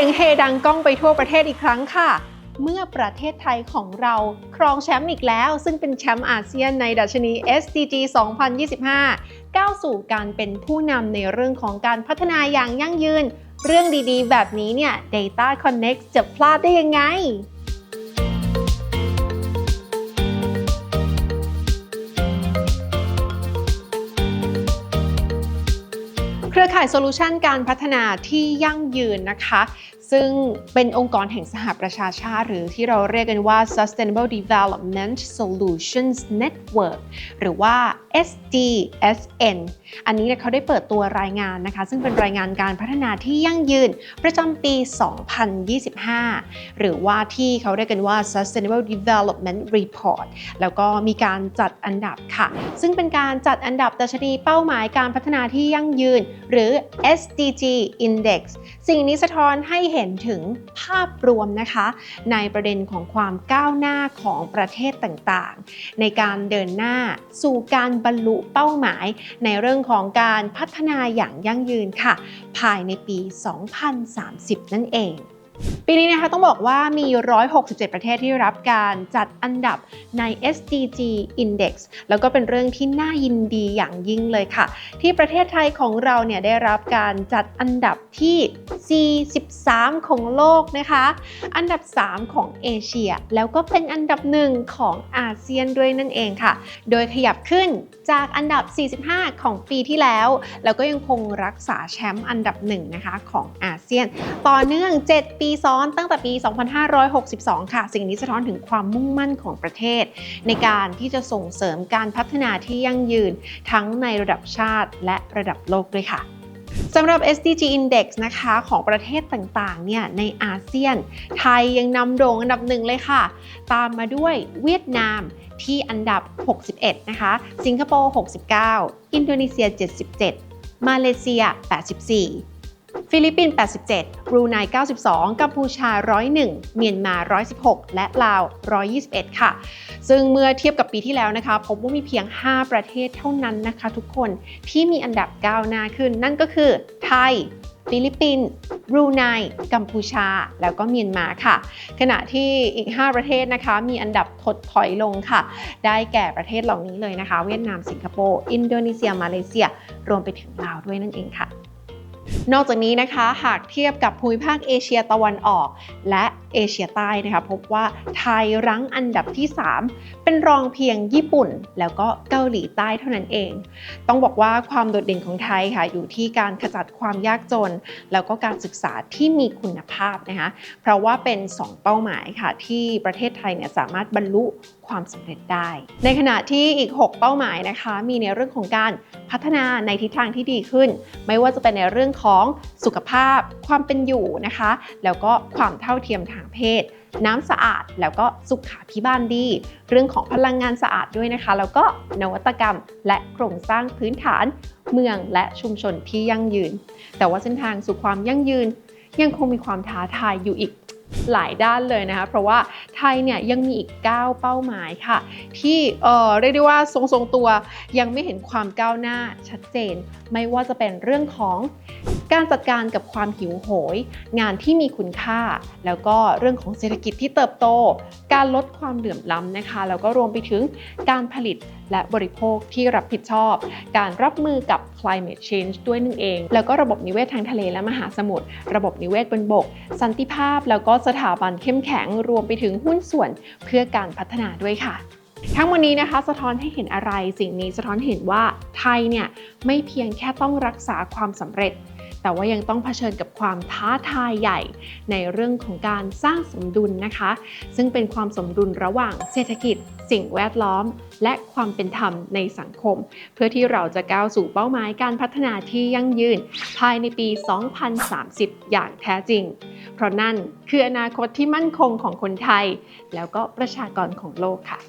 สียงเฮดังก้องไปทั่วประเทศอีกครั้งค่ะ เมื่อประเทศไทยของเราครองแชมป์อีกแล้ว ซึ่งเป็นแชมป์อาเซียนในดัชนี SDG 2025 ก้าวสู่การเป็นผู้นำในเรื่องของการพัฒนาอย่างยั่งยืน เรื่องดีๆ แบบนี้เนี่ย Data Connect จะพลาดได้ยังไง ข่ายโซลูชันการพัฒนาที่ยั่งยืนนะคะ ซึ่งเป็นองค์กรแห่งสหประชาชาติ หรือที่เราเรียกกันว่า Sustainable Development Solutions Network หรือว่า SDSN อันนี้เขาได้เปิดตัวรายงานนะคะ ซึ่งเป็นรายงานการพัฒนาที่ยั่งยืนประจำปี 2025 หรือว่าที่เขาเรียกกันว่า Sustainable Development Report แล้วก็มีการจัดอันดับค่ะ ซึ่งเป็นการจัดอันดับดัชนีเป้าหมายการพัฒนาที่ยั่งยืน หรือ SDG Index สิ่งนี้สะท้อนให้เห็นถึงภาพรวมนะคะ ในประเด็นของความก้าวหน้าของประเทศต่างๆ ในการเดินหน้าสู่การบรรลุเป้าหมาย ในเรื่องของการพัฒนาอย่างยั่งยืนค่ะ ภายในปี 2030 นั่นเอง ปีนี้นะคะต้องบอกว่ามี 167 ประเทศที่รับการจัดอันดับใน SDG Index แล้วก็เป็นเรื่องที่น่ายินดีอย่างยิ่งเลยค่ะ ที่ประเทศไทยของเราเนี่ยได้รับการจัดอันดับที่ 43 ของโลกนะคะ อันดับ 3 ของเอเชีย แล้วก็เป็นอันดับหนึ่งของอาเซียนด้วยนั่นเองค่ะ โดยขยับขึ้นจากอันดับ 45 ของปีที่แล้ว แล้วก็ยังคงรักษาแชมป์อันดับหนึ่งนะคะของอาเซียน ต่อเนื่อง 7 ปีซ้อนตั้งแต่ปี 2562 ค่ะ สิ่งนี้สะท้อนถึงความมุ่งมั่นของประเทศ ในการที่จะส่งเสริมการพัฒนาที่ยั่งยืน ทั้งในระดับชาติและระดับโลกด้วยค่ะสำหรับ SDG Index นะคะของประเทศต่างๆ เนี่ยในอาเซียน ไทยยังนำโด่งอันดับหนึ่งเลยค่ะ ตามมาด้วยเวียดนามที่อันดับ 61 นะคะ สิงคโปร์ 69 อินโดนีเซีย 77 มาเลเซีย 84 ฟิลิปปินส์ 87 บรูไน 92 กัมพูชา 101 เมียนมา 116 และลาว 121 ค่ะ ซึ่งเมื่อเทียบกับปีที่แล้วนะคะ พบว่ามีเพียง 5 ประเทศเท่านั้นนะคะ ทุกคนที่มีอันดับก้าวหน้าขึ้น นั่นก็คือไทยฟิลิปปินส์บรูไน กัมพูชา แล้วก็เมียนมาค่ะ ขณะที่อีก 5 ประเทศนะคะ มีอันดับถดถอยลงค่ะ ได้แก่ประเทศเหล่านี้เลยนะคะ เวียดนาม สิงคโปร์ อินโดนีเซีย มาเลเซีย รวมไปถึงลาวด้วยนั่นเองค่ะ นอกจากนี้นะคะหากเทียบกับภูมิภาคเอเชียตะวันออก และเอเชียใต้นะคะพบว่าไทยรั้งอันดับที่ 3 เป็นรองเพียงญี่ปุ่น แล้วก็เกาหลีใต้เท่านั้นเอง ต้องบอกว่าความโดดเด่นของไทยค่ะอยู่ที่การขจัดความยากจน แล้วก็การศึกษาที่มีคุณภาพนะคะเพราะว่าเป็น 2 เป้าหมายค่ะที่ประเทศไทยเนี่ยสามารถบรรลุความสำเร็จได้ ในขณะที่อีก 6 เป้าหมายนะคะ มีในเรื่องของการพัฒนาในทิศทางที่ดีขึ้น ไม่ว่าจะเป็นในเรื่องของสุขภาพ ความเป็นอยู่นะคะ แล้วก็ความเท่าเทียมทางเพศ น้ำสะอาดแล้วก็สุขาพิบาลดี เรื่องของพลังงานสะอาดด้วยนะคะ แล้วก็นวัตกรรมและโครงสร้างพื้นฐานเมืองและชุมชนที่ยั่งยืน แต่ว่าเส้นทางสู่ความยั่งยืนยังคงมีความท้าทายอยู่อีกหลายด้านเลยนะคะ เพราะว่า ไทยเนี่ยยังมีอีก 9 เป้าหมายค่ะ ที่เอ่อเรียกได้ว่าทรงๆตัวยังไม่เห็นความก้าวหน้าชัดเจน ไม่ว่าจะเป็นเรื่องของการจัดการกับความหิวโหย งานที่มีคุณค่า แล้วก็เรื่องของเศรษฐกิจที่เติบโต การลดความเหลื่อมล้ำนะคะ แล้วก็รวมไปถึงการผลิตและบริโภคที่รับผิดชอบ การรับมือกับ climate change ด้วยนั่นเอง แล้วก็ระบบนิเวศทางทะเลและมหาสมุทร ระบบนิเวศบนบก สันติภาพ แล้วก็สถาบันเข้มแข็ง รวมไปถึงหุ้นส่วนเพื่อการพัฒนาด้วยค่ะ ทั้งวันนี้นะคะสะท้อนให้เห็นอะไรสิ่งนี้สะท้อนเห็นว่าไทยเนี่ยไม่เพียงแค่ต้องรักษาความสำเร็จ แต่ว่ายังต้องเผชิญกับความท้าทายใหญ่ ในเรื่องของการสร้างสมดุลนะคะ ซึ่งเป็นความสมดุลระหว่างเศรษฐกิจ สิ่งแวดล้อม และความเป็นธรรมในสังคม เพื่อที่เราจะก้าวสู่เป้าหมายการพัฒนาที่ยั่งยืน ภายในปี 2030 อย่างแท้จริง เพราะนั่นคืออนาคตที่มั่นคงของคนไทย แล้วก็ประชากรของโลกค่ะ